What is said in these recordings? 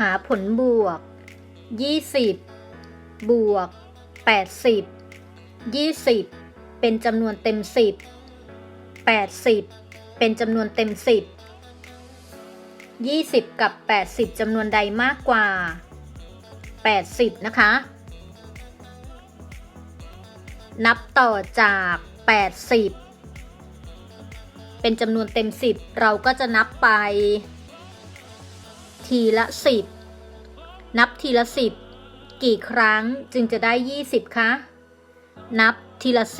หาผลบวก 20 บวก 80 20 เป็นจำนวนเต็ม 10 80 เป็นจำนวนเต็ม 10 20 กับ 80จำนวนใดมากกว่า 80 นะคะ นับต่อจาก 80 เป็นจำนวนเต็ม 10 เราก็จะนับไป ทีละ10นับทีละ10กี่ครั้งจึงจะได้20คะ นับทีละ10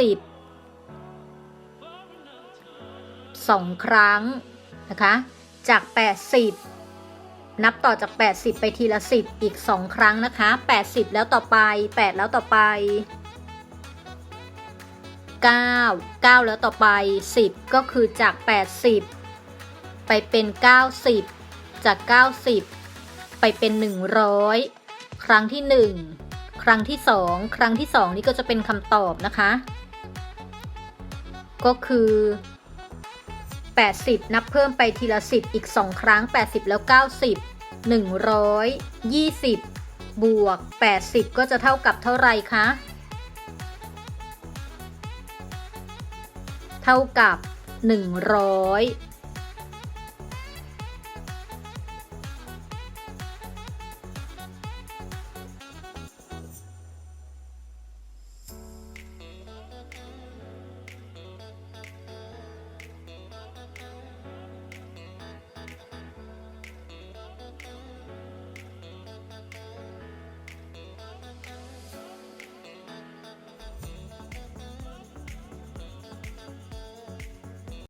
2ครั้งนะคะ จาก80นับต่อจาก 80 ไปทีละ 10 อีก 2 ครั้งนะคะ 80 แล้วต่อไป 8 แล้วต่อไป 9 9 แล้วต่อไป 10 ก็คือจาก 80 ไปเป็น 90 จาก 90 ไปเป็น 100 ครั้งที่ 1 ครั้งที่ 2 ครั้งที่ 2 นี่ก็จะเป็นคำตอบนะคะ ก็คือ 80 นับเพิ่มไปทีละ 10 อีก 2 ครั้ง 80 แล้ว 90 120 บวก 80 ก็จะเท่ากับเท่าไรคะ เท่ากับ 100